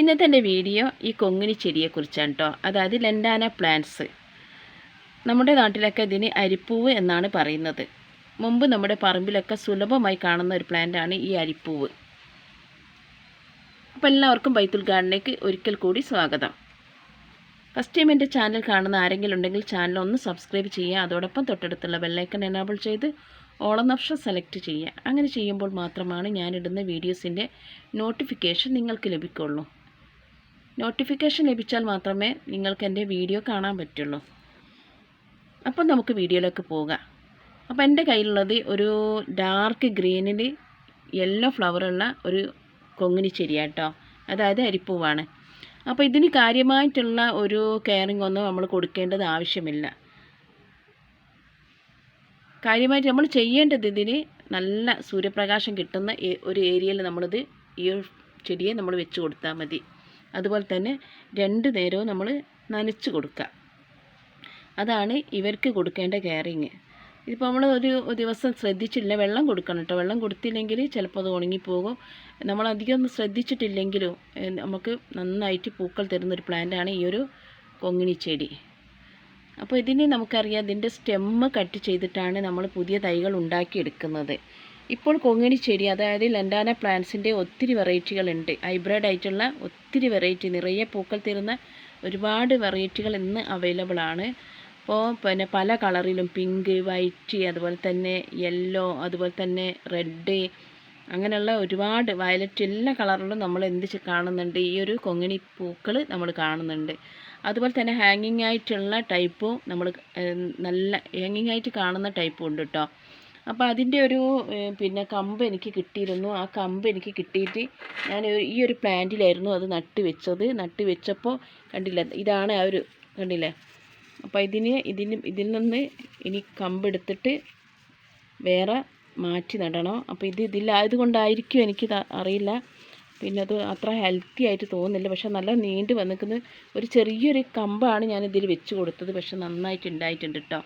ഇന്നത്തെ എന്റെ വീഡിയോ ഈ കൊങ്ങിണി ചെടിയെക്കുറിച്ചാണ് കേട്ടോ അതായത് ലെൻഡാന പ്ലാന്റ്സ് നമ്മുടെ നാട്ടിലൊക്കെ ഇതിന് അരിപ്പൂവ് എന്നാണ് പറയുന്നത്. മുമ്പ് നമ്മുടെ പറമ്പിലൊക്കെ സുലഭമായി കാണുന്ന ഒരു പ്ലാന്റാണ് ഈ അരിപ്പൂവ്. അപ്പോൾ എല്ലാവർക്കും ബൈത്തുൽ ഗാർഡനിലേക്ക് ഒരിക്കൽ കൂടി സ്വാഗതം. ഫസ്റ്റ് ടൈം എന്റെ ചാനൽ കാണുന്ന ആരെങ്കിലും ഉണ്ടെങ്കിൽ ചാനൽ ഒന്ന് സബ്സ്ക്രൈബ് ചെയ്യുക. അതോടൊപ്പം തൊട്ടടുത്തുള്ള ബെല്ലൈക്കൺ എനാബിൾ ചെയ്ത് ഓളം ഓപ്ഷൻ സെലക്ട് ചെയ്യുക. അങ്ങനെ ചെയ്യുമ്പോൾ മാത്രമാണ് ഞാനിടുന്ന വീഡിയോസിന്റെ നോട്ടിഫിക്കേഷൻ നിങ്ങൾക്ക് ലഭിക്കുള്ളൂ. നോട്ടിഫിക്കേഷൻ ലഭിച്ചാൽ മാത്രമേ നിങ്ങൾക്ക് എന്റെ വീഡിയോ കാണാൻ പറ്റുള്ളൂ. അപ്പം നമുക്ക് വീഡിയോയിലേക്ക് പോകാം. അപ്പോൾ എന്റെ കയ്യിലുള്ളത് ഒരു ഡാർക്ക് ഗ്രീനിൽ യെല്ലോ ഫ്ലവറുള്ള ഒരു കൊങ്ങിനി ചെടിയാട്ടോ. അതായത് അരിപ്പൂവാണ്. അപ്പോൾ ഇതിന് കാര്യമായിട്ടുള്ള ഒരു കെയറിംഗ് ഒന്നും നമ്മൾ കൊടുക്കേണ്ടത് ആവശ്യമില്ല. കാര്യമായിട്ട് നമ്മൾ ചെയ്യേണ്ടത് ഇതിന് നല്ല സൂര്യപ്രകാശം കിട്ടുന്ന ഒരു ഏരിയയിൽ നമ്മളിത് ഈ ചെടിയെ നമ്മൾ വെച്ച് കൊടുത്താൽ മതി. അതുപോലെ തന്നെ രണ്ട് നേരവും നമ്മൾ നനച്ച് കൊടുക്കുക. അതാണ് ഇവർക്ക് കൊടുക്കേണ്ട കെയറിങ് ഇതിപ്പോൾ നമ്മൾ ഒരു ദിവസം ശ്രദ്ധിച്ചില്ല വെള്ളം കൊടുക്കണം കേട്ടോ. വെള്ളം കൊടുത്തില്ലെങ്കിൽ ചിലപ്പോൾ അത് ഉണങ്ങിപ്പോകും. നമ്മൾ അധികം ഒന്നും ശ്രദ്ധിച്ചിട്ടില്ലെങ്കിലും നമുക്ക് നന്നായിട്ട് പൂക്കൾ തരുന്നൊരു പ്ലാന്റാണ് ഈ ഒരു കൊങ്ങിണി ചെടി. അപ്പോൾ ഇതിന് നമുക്കറിയാം ഇതിന്റെ സ്റ്റെമ്മ് കട്ട് ചെയ്തിട്ടാണ് നമ്മൾ പുതിയ തൈകൾ ഉണ്ടാക്കിയെടുക്കുന്നത്. ഇപ്പോൾ കൊങ്ങിണി ചെടി അതായത് ലൻഡാന പ്ലാന്റ്സിന്റെ ഒത്തിരി വെറൈറ്റികളുണ്ട് ഹൈബ്രിഡ് ആയിട്ടുള്ള ഒത്തിരി വെറൈറ്റി നിറയെ പൂക്കൾ തരുന്ന ഒരുപാട് വെറൈറ്റികൾ ഇന്ന് അവൈലബിൾ ആണ്. അപ്പോൾ പിന്നെ പല കളറിലും പിങ്ക് വൈറ്റ് അതുപോലെ തന്നെ യെല്ലോ അതുപോലെ തന്നെ റെഡ് അങ്ങനെയുള്ള ഒരുപാട് വയലറ്റ് എല്ലാ കളറിലും നമ്മൾ എന്ത് കാണുന്നുണ്ട്. ഈ ഒരു കൊങ്ങിണി പൂക്കൾ നമ്മൾ കാണുന്നുണ്ട്. അതുപോലെ തന്നെ ഹാങ്ങിങ് ആയിട്ടുള്ള ടൈപ്പും നമ്മൾ നല്ല ഹാങ്ങിങ് ആയിട്ട് കാണുന്ന ടൈപ്പും ഉണ്ട് കേട്ടോ അപ്പോൾ അതിന്റെ ഒരു പിന്നെ കമ്പ് എനിക്ക് കിട്ടിയിരുന്നു. ആ കമ്പ് എനിക്ക് കിട്ടിയിട്ട് ഞാൻ ഈ ഒരു പ്ലാന്റിലായിരുന്നു അത് നട്ട് വെച്ചത്. നട്ട് വെച്ചപ്പോൾ കണ്ടില്ല ഇതാണ് ആ ഒരു കണ്ടില്ലേ? അപ്പോൾ ഇതിന് ഇതിന് ഇതിൽ നിന്ന് ഇനി കമ്പെടുത്തിട്ട് വേറെ മാറ്റി നടണം. അപ്പോൾ ഇത് ഇതില്ലായത് കൊണ്ടായിരിക്കും എനിക്ക് അറിയില്ല. പിന്നെ അത് അത്ര ഹെൽത്തി ആയിട്ട് തോന്നുന്നില്ല. പക്ഷെ നല്ല നീണ്ട് വന്നിരിക്കുന്നത് ഒരു ചെറിയൊരു കമ്പാണ് ഞാൻ ഇതിൽ വെച്ച് കൊടുത്തത്. പക്ഷെ നന്നായിട്ട് ഉണ്ടായിട്ടുണ്ട് കേട്ടോ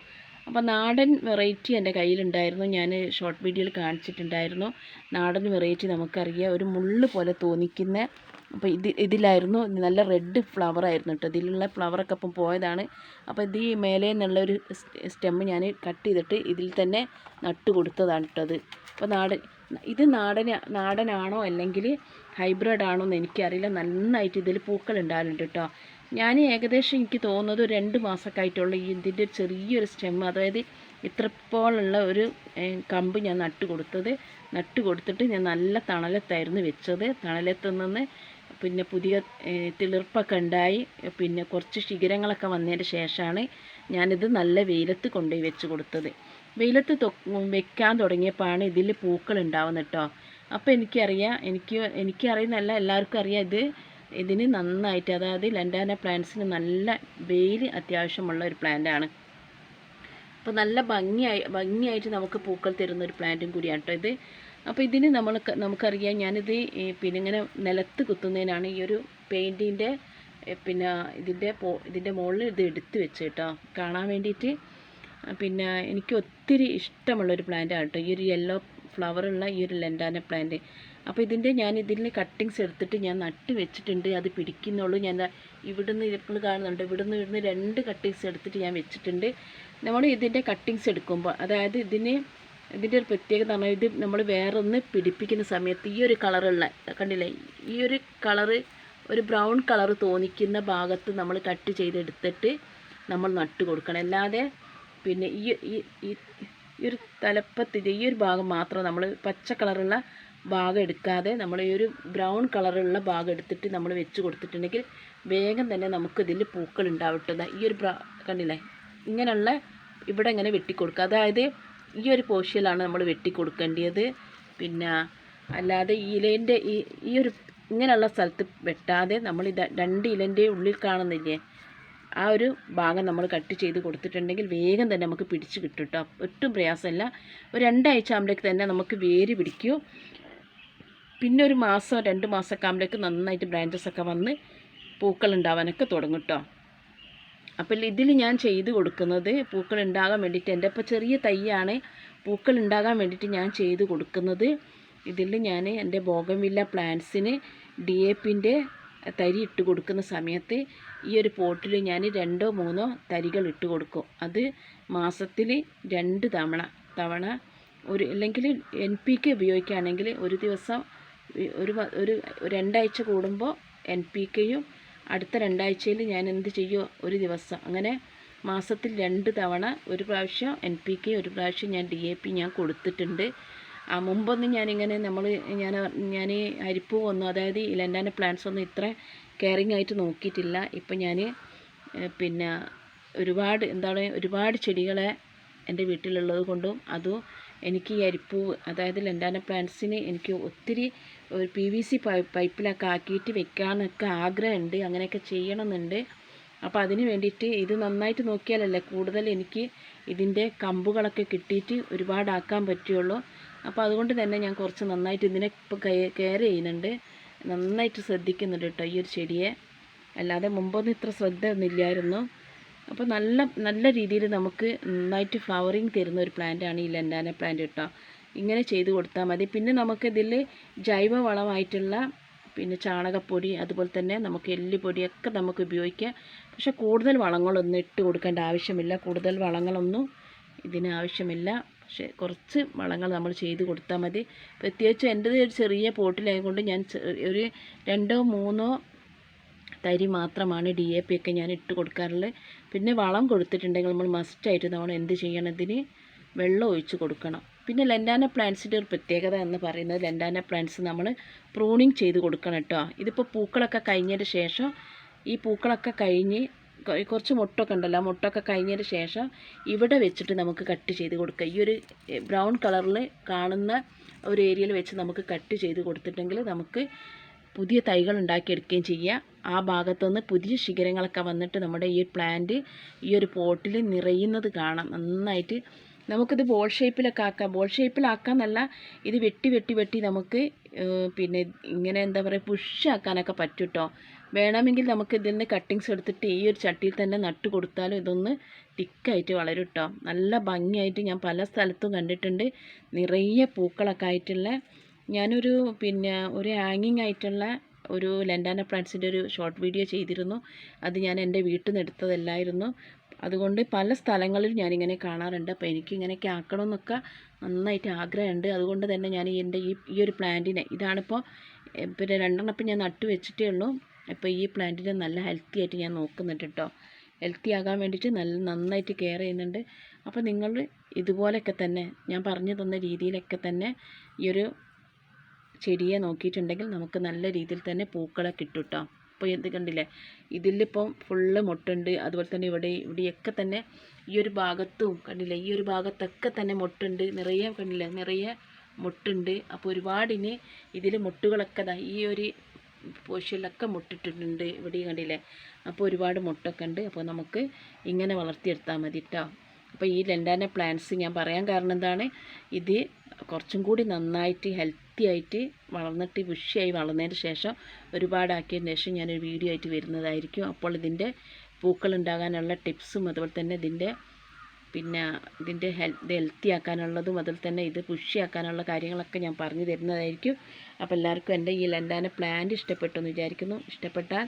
അപ്പോൾ നാടൻ വെറൈറ്റി എന്റെ കയ്യിലുണ്ടായിരുന്നു. ഞാൻ ഷോർട്ട് വീഡിയോയിൽ കാണിച്ചിട്ടുണ്ടായിരുന്നു. നാടൻ വെറൈറ്റി നമുക്കറിയാം. ഒരു മുള്ള് പോലെ തോന്നിക്കുന്ന അപ്പോൾ ഇത് ഇതിലായിരുന്നു നല്ല റെഡ് ഫ്ലവർ ആയിരുന്നു കേട്ടോ. ഇതിലുള്ള ഫ്ലവറൊക്കെ അപ്പം പോയതാണ്. അപ്പോൾ ഇത് ഈ മേലെ നിന്നുള്ള ഒരു സ്റ്റെമ്മ് ഞാൻ കട്ട് ചെയ്തിട്ട് ഇതിൽ തന്നെ നട്ട് കൊടുത്തതാണ് കേട്ടോ അത്. അപ്പോൾ നാടൻ ഇത് നാടൻ നാടനാണോ അല്ലെങ്കിൽ ഹൈബ്രിഡ് ആണോ എന്ന് എനിക്കറിയില്ല. നന്നായിട്ട് ഇതിൽ പൂക്കൾ ഉണ്ടാകലുണ്ട് കേട്ടോ ഞാൻ ഏകദേശം എനിക്ക് തോന്നുന്നത് രണ്ട് മാസമൊക്കെ ആയിട്ടുള്ള ഈ ഇതിന്റെ ചെറിയൊരു സ്റ്റെം അതായത് ഇത്രപ്പോളുള്ള ഒരു കമ്പ് ഞാൻ നട്ട് കൊടുത്തത് നട്ട് കൊടുത്തിട്ട് ഞാൻ നല്ല തണലത്തായിരുന്നു വെച്ചത്. തണലത്ത് നിന്ന് പിന്നെ പുതിയ തിളിർപ്പൊക്കെ ഉണ്ടായി. പിന്നെ കുറച്ച് ശിഖരങ്ങളൊക്കെ വന്നതിന് ശേഷമാണ് ഞാനിത് നല്ല വെയിലത്ത് കൊണ്ടുപോയി വെച്ച് കൊടുത്തത്. വെയിലത്ത് വെക്കാൻ തുടങ്ങിയപ്പോഴാണ് ഇതിൽ പൂക്കൾ ഉണ്ടാവുന്നത് കേട്ടോ അപ്പോൾ എനിക്കറിയാം. എനിക്ക് എനിക്കറിയുന്നല്ല എല്ലാവർക്കും അറിയാം ഇത്. ഇതിന് നന്നായിട്ട് അതായത് ലണ്ടാന പ്ലാന്റ്സിന് നല്ല വെയിൽ അത്യാവശ്യമുള്ള ഒരു പ്ലാന്റാണ്. അപ്പോൾ നല്ല ഭംഗിയായി ഭംഗിയായിട്ട് നമുക്ക് പൂക്കൾ തരുന്ന ഒരു പ്ലാന്റും കൂടിയാണ് കേട്ടോ ഇത്. അപ്പോൾ ഇതിന് നമ്മൾ നമുക്കറിയാം ഞാനിത് പിന്നെ ഇങ്ങനെ നിലത്ത് കുത്തുന്നതിനാണ് ഈ ഒരു പെയിന്റിന്റെ പിന്നെ ഇതിന്റെ പോ ഇതിന്റെ മുകളിൽ ഇത് എടുത്ത് വെച്ച് കേട്ടോ കാണാൻ വേണ്ടിയിട്ട്. പിന്നെ എനിക്ക് ഒത്തിരി ഇഷ്ടമുള്ളൊരു പ്ലാന്റാണ് കേട്ടോ ഈ ഒരു യെല്ലോ ഫ്ലവറുള്ള ഈ ഒരു ലെൻഡാന പ്ലാന്റ് അപ്പോൾ ഇതിന്റെ ഞാൻ ഇതിന്റെ കട്ടിങ്സ് എടുത്തിട്ട് ഞാൻ നട്ട് വെച്ചിട്ടുണ്ട്. അത് പിടിക്കുന്നുള്ളൂ. ഞാൻ ഇവിടുന്ന് ഇപ്പോൾ കാണുന്നുണ്ട്. ഇവിടുന്ന് ഇവിടുന്ന് രണ്ട് കട്ടിങ്സ് എടുത്തിട്ട് ഞാൻ വെച്ചിട്ടുണ്ട്. നമ്മൾ ഇതിന്റെ കട്ടിങ്സ് എടുക്കുമ്പോൾ അതായത് ഇതിന് ഇതിന്റെ ഒരു പ്രത്യേകത പറഞ്ഞാൽ ഇത് നമ്മൾ വേറൊന്ന് പിടിപ്പിക്കുന്ന സമയത്ത് ഈ ഒരു കളറുള്ള കണ്ടില്ലേ? ഈ ഒരു കളറ് ഒരു ബ്രൗൺ കളർ തോന്നിക്കുന്ന ഭാഗത്ത് നമ്മൾ കട്ട് ചെയ്തെടുത്തിട്ട് നമ്മൾ നട്ട് കൊടുക്കണം. അല്ലാതെ പിന്നെ ഈ ഈ- ഒരു തലപ്പത്തിന്റെ ഈ ഒരു ഭാഗം മാത്രം നമ്മൾ പച്ച കളറുള്ള ഭാഗം എടുക്കാതെ നമ്മൾ ഈ ഒരു ബ്രൗൺ കളറുള്ള ഭാഗം എടുത്തിട്ട് നമ്മൾ വെച്ച് കൊടുത്തിട്ടുണ്ടെങ്കിൽ വേഗം തന്നെ നമുക്ക് നമുക്കിതിൽ പൂക്കൾ ഉണ്ടാവട്ടത് ഈ ഒരു ബ്ര കണ്ടില്ലേ? ഇങ്ങനെയുള്ള ഇവിടെ ഇങ്ങനെ വെട്ടിക്കൊടുക്കുക. അതായത് ഈ ഒരു പോർഷ്യലാണ് നമ്മൾ വെട്ടിക്കൊടുക്കേണ്ടത്. പിന്നെ അല്ലാതെ ഇലേന്റെ ഈ ഈ ഒരു ഇങ്ങനെയുള്ള സ്ഥലത്ത് വെട്ടാതെ നമ്മൾ ഇത് രണ്ട് ഇലന്റെ ഉള്ളിൽ കാണുന്നില്ലേ? ആ ഒരു ഭാഗം നമ്മൾ കട്ട് ചെയ്ത് കൊടുത്തിട്ടുണ്ടെങ്കിൽ വേഗം തന്നെ നമുക്ക് പിടിച്ച് കിട്ടും കേട്ടോ ഒട്ടും പ്രയാസമില്ല. ഒരു രണ്ടാഴ്ച ആകുമ്പോഴേക്ക് തന്നെ നമുക്ക് വേര് പിടിക്കും. പിന്നെ ഒരു മാസം രണ്ട് മാസമൊക്കെ ആകുമ്പോഴേക്ക് നന്നായിട്ട് ബ്രാഞ്ചസ് ഒക്കെ വന്ന് പൂക്കൾ ഉണ്ടാവാനൊക്കെ തുടങ്ങും കേട്ടോ അപ്പോൾ ഇതിൽ ഞാൻ ചെയ്ത് കൊടുക്കുന്നത് പൂക്കൾ ഉണ്ടാകാൻ വേണ്ടിയിട്ട് എന്റെ ഇപ്പോൾ ചെറിയ തൈയാണ്. പൂക്കൾ ഉണ്ടാകാൻ വേണ്ടിയിട്ട് ഞാൻ ചെയ്ത് കൊടുക്കുന്നത് ഇതിൽ ഞാൻ എന്റെ ബോഗൻവില്ല പ്ലാന്റ്സിന് ഡി എ പിന്റെ തരി ഇട്ട് കൊടുക്കുന്ന സമയത്ത് ഈ ഒരു പോട്ടിൽ ഞാൻ രണ്ടോ മൂന്നോ തരികൾ ഇട്ട് കൊടുക്കും. അത് മാസത്തിൽ രണ്ട് തവണ തവണ ഒരു അല്ലെങ്കിൽ എൻ പി കെ ഉപയോഗിക്കുകയാണെങ്കിൽ ഒരു ദിവസം ഒരു ഒരു രണ്ടാഴ്ച കൂടുമ്പോൾ എൻ പി കെയും അടുത്ത രണ്ടാഴ്ചയിൽ ഞാൻ എന്ത് ചെയ്യുമോ ഒരു ദിവസം. അങ്ങനെ മാസത്തിൽ രണ്ട് തവണ ഒരു പ്രാവശ്യം എൻ പി കെ ഒരു പ്രാവശ്യം ഞാൻ ഡി എ പി ഞാൻ കൊടുത്തിട്ടുണ്ട്. മുമ്പൊന്നും ഞാനിങ്ങനെ നമ്മൾ ഞാൻ ഞാൻ അരിപ്പൂ ഒന്നും അതായത് ഈ ലെൻഡാന്റെ പ്ലാന്റ്സ് ഒന്നും ഇത്ര കെയറിങ് ആയിട്ട് നോക്കിയിട്ടില്ല. ഇപ്പം ഞാൻ പിന്നെ ഒരുപാട് എന്താണ് ഒരുപാട് ചെടികളെ എന്റെ വീട്ടിലുള്ളത് കൊണ്ടും അതും എനിക്ക് ഈ അരിപ്പ് അതായത് ലെൻഡാന പ്ലാന്റ്സിന് എനിക്ക് ഒത്തിരി ഒരു പി വി സി പൈപ്പിലൊക്കെ ആക്കിയിട്ട് വെക്കാനൊക്കെ ആഗ്രഹമുണ്ട്. അങ്ങനെയൊക്കെ ചെയ്യണമെന്നുണ്ട്. അപ്പോൾ അതിന് വേണ്ടിയിട്ട് ഇത് നന്നായിട്ട് നോക്കിയാലല്ലേ കൂടുതൽ എനിക്ക് ഇതിന്റെ കമ്പുകളൊക്കെ കിട്ടിയിട്ട് ഒരുപാടാക്കാൻ പറ്റുള്ളൂ. അപ്പോൾ അതുകൊണ്ട് തന്നെ ഞാൻ കുറച്ച് നന്നായിട്ട് ഇതിനെ ഇപ്പോൾ കെയർ ചെയ്യുന്നുണ്ട്. നന്നായിട്ട് ശ്രദ്ധിക്കുന്നുണ്ട് കേട്ടോ ഈ ഒരു ചെടിയെ. അല്ലാതെ മുമ്പൊന്നും ഇത്ര ശ്രദ്ധ ഒന്നുമില്ലായിരുന്നു അപ്പോൾ നല്ല നല്ല രീതിയിൽ നമുക്ക് നന്നായിട്ട് ഫ്ലവറിങ് തരുന്ന ഒരു പ്ലാന്റാണ് ഈ ലെൻഡാന പ്ലാന്റ് കേട്ടോ ഇങ്ങനെ ചെയ്ത് കൊടുത്താൽ മതി. പിന്നെ നമുക്കിതിൽ ജൈവ വളമായിട്ടുള്ള പിന്നെ ചാണകപ്പൊടി അതുപോലെ തന്നെ നമുക്ക് എല്ലുപൊടിയൊക്കെ നമുക്ക് ഉപയോഗിക്കാം. പക്ഷേ കൂടുതൽ വളങ്ങളൊന്നും ഇട്ട് കൊടുക്കേണ്ട ആവശ്യമില്ല. കൂടുതൽ വളങ്ങളൊന്നും ഇതിന് ആവശ്യമില്ല. പക്ഷെ കുറച്ച് വളങ്ങൾ നമ്മൾ ചെയ്ത് കൊടുത്താൽ മതി. പ്രത്യേകിച്ച് എന്റെ ഒരു ചെറിയ പോട്ടിലായതുകൊണ്ട് ഞാൻ ഒരു രണ്ടോ മൂന്നോ തരി മാത്രമാണ് ഡി എ പി ഒക്കെ ഞാൻ ഇട്ട് കൊടുക്കാറുള്ളത് പിന്നെ വളം കൊടുത്തിട്ടുണ്ടെങ്കിൽ നമ്മൾ മസ്റ്റായിട്ട് നമ്മൾ എന്ത് ചെയ്യണം? ഇതിന് വെള്ളം ഒഴിച്ച് കൊടുക്കണം. പിന്നെ ലെൻഡാന പ്ലാന്റ്സിന്റെ ഒരു പ്രത്യേകത എന്ന് പറയുന്നത് ലെൻഡാന പ്ലാന്റ്സ് നമ്മൾ പ്രൂണിങ് ചെയ്ത് കൊടുക്കണം കേട്ടോ. ഇതിപ്പോൾ പൂക്കളൊക്കെ കഴിഞ്ഞതിന് ശേഷം ഈ പൂക്കളൊക്കെ കഴിഞ്ഞ് കുറച്ച് മുട്ടൊക്കെ ഉണ്ടല്ലോ മുട്ടൊക്കെ കഴിഞ്ഞതിന് ശേഷം ഇവിടെ വെച്ചിട്ട് നമുക്ക് കട്ട് ചെയ്ത് കൊടുക്കുക ഈ ഒരു ബ്രൗൺ കളറിൽ കാണുന്ന ഒരു ഏരിയയിൽ വെച്ച് നമുക്ക് കട്ട് ചെയ്ത് കൊടുത്തിട്ടുണ്ടെങ്കിൽ നമുക്ക് പുതിയ തൈകൾ ഉണ്ടാക്കിയെടുക്കുകയും ചെയ്യുക ആ ഭാഗത്തുനിന്ന് പുതിയ ശിഖരങ്ങളൊക്കെ വന്നിട്ട് നമ്മുടെ ഈ പ്ലാന്റ് ഈ ഒരു പോട്ടിൽ നിറയുന്നത് കാണാം. നന്നായിട്ട് നമുക്കിത് ബോൾ ഷേപ്പിലൊക്കെ ആക്കാം. ബോൾ ഷേപ്പിലാക്കാമെന്നല്ല ഇത് വെട്ടി വെട്ടി വെട്ടി നമുക്ക് പിന്നെ ഇങ്ങനെ എന്താ പറയുക പുഷാക്കാനൊക്കെ പറ്റും കേട്ടോ വേണമെങ്കിൽ നമുക്ക് ഇതിൽ നിന്ന് കട്ടിങ്സ് എടുത്തിട്ട് ഈ ഒരു ചട്ടിയിൽ തന്നെ നട്ട് കൊടുത്താലും ഇതൊന്ന് തിക്കായിട്ട് വളരും കേട്ടോ നല്ല ഭംഗിയായിട്ട് ഞാൻ പല സ്ഥലത്തും കണ്ടിട്ടുണ്ട്. നിറയെ പൂക്കളൊക്കെ ആയിട്ടുള്ള ഞാനൊരു പിന്നെ ഒരു ഹാങ്ങിങ് ആയിട്ടുള്ള ഒരു ലെൻഡാന പ്ലാന്റ്സിന്റെ ഒരു ഷോർട്ട് വീഡിയോ ചെയ്തിരുന്നു. അത് ഞാൻ എന്റെ വീട്ടിൽ നിന്ന് എടുത്തതല്ലായിരുന്നു. അതുകൊണ്ട് പല സ്ഥലങ്ങളിലും ഞാനിങ്ങനെ കാണാറുണ്ട്. അപ്പോൾ എനിക്കിങ്ങനെയൊക്കെ ആക്കണമെന്നൊക്കെ നന്നായിട്ട് ആഗ്രഹമുണ്ട്. അതുകൊണ്ട് തന്നെ ഞാൻ എന്റെ ഈ ഈ ഒരു പ്ലാന്റിനെ ഇതാണിപ്പോൾ പിന്നെ രണ്ടെണ്ണം ഇപ്പം ഞാൻ നട്ടു വെച്ചിട്ടേ ഉള്ളൂ. അപ്പോൾ ഈ പ്ലാന്റിനെ നല്ല ഹെൽത്തി ആയിട്ട് ഞാൻ നോക്കുന്നുണ്ട് കേട്ടോ. ഹെൽത്തി ആകാൻ വേണ്ടിയിട്ട് നല്ല നന്നായിട്ട് കെയർ ചെയ്യുന്നുണ്ട്. അപ്പോൾ നിങ്ങൾ ഇതുപോലെയൊക്കെ തന്നെ ഞാൻ പറഞ്ഞു തന്ന രീതിയിലൊക്കെ തന്നെ ഈ ഒരു ചെടിയെ നോക്കിയിട്ടുണ്ടെങ്കിൽ നമുക്ക് നല്ല രീതിയിൽ തന്നെ പൂക്കളെ കിട്ടും കേട്ടോ. അപ്പോൾ ഇത് കണ്ടില്ലേ? ഇതിലിപ്പം ഫുള്ള് മുട്ടുണ്ട്. അതുപോലെ തന്നെ ഇവിടെ ഇവിടെയൊക്കെ തന്നെ ഈ ഒരു ഭാഗത്തും കണ്ടില്ലേ? ഈ ഒരു ഭാഗത്തൊക്കെ തന്നെ മുട്ടുണ്ട്. നിറയെ കണ്ടില്ലേ? നിറയെ മുട്ടുണ്ട്. അപ്പോൾ ഒരുപാട് ഇനി ഇതിൽ മുട്ടുകളൊക്കെ ഈ ഒരു പോഷനിലൊക്കെ മുട്ടിട്ടിട്ടുണ്ട്. ഇവിടെ കണ്ടില്ലേ? അപ്പോൾ ഒരുപാട് മുട്ടൊക്കെ ഉണ്ട്. അപ്പോൾ നമുക്ക് ഇങ്ങനെ വളർത്തിയെടുത്താൽ മതി കേട്ടോ അപ്പോൾ ഈ ലെൻഡാന പ്ലാന്റ്സ് ഞാൻ പറയാൻ കാരണം എന്താണ്? ഇത് കുറച്ചും കൂടി നന്നായിട്ട് ഹെൽത്തി ആയിട്ട് വളർന്നിട്ട് ബുഷിയായി വളർന്നതിന് ശേഷം ഒരുപാടാക്കിയതിന് ശേഷം ഞാനൊരു വീഡിയോ ആയിട്ട് വരുന്നതായിരിക്കും. അപ്പോൾ ഇതിന്റെ പൂക്കൾ ഉണ്ടാകാനുള്ള ടിപ്സും അതുപോലെ തന്നെ ഇതിന്റെ പിന്നെ ഇതിന്റെ ഹെൽ ഇത് ഹെൽത്തി ആക്കാനുള്ളതും അതുപോലെ തന്നെ ഇത് പുഷിയാക്കാനുള്ള കാര്യങ്ങളൊക്കെ ഞാൻ പറഞ്ഞു തരുന്നതായിരിക്കും. അപ്പോൾ എല്ലാവർക്കും എന്റെ ഈ ലണ്ടാന പ്ലാന്റ് ഇഷ്ടപ്പെട്ടു എന്ന് വിചാരിക്കുന്നു. ഇഷ്ടപ്പെട്ടാൽ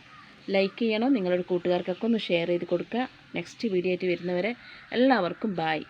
ലൈക്ക് ചെയ്യണം. നിങ്ങളുടെ കൂട്ടുകാർക്കൊക്കെ ഒന്ന് ഷെയർ ചെയ്ത് കൊടുക്കുക. നെക്സ്റ്റ് വീഡിയോ ആയിട്ട് വരുന്നവരെ എല്ലാവർക്കും ബായ്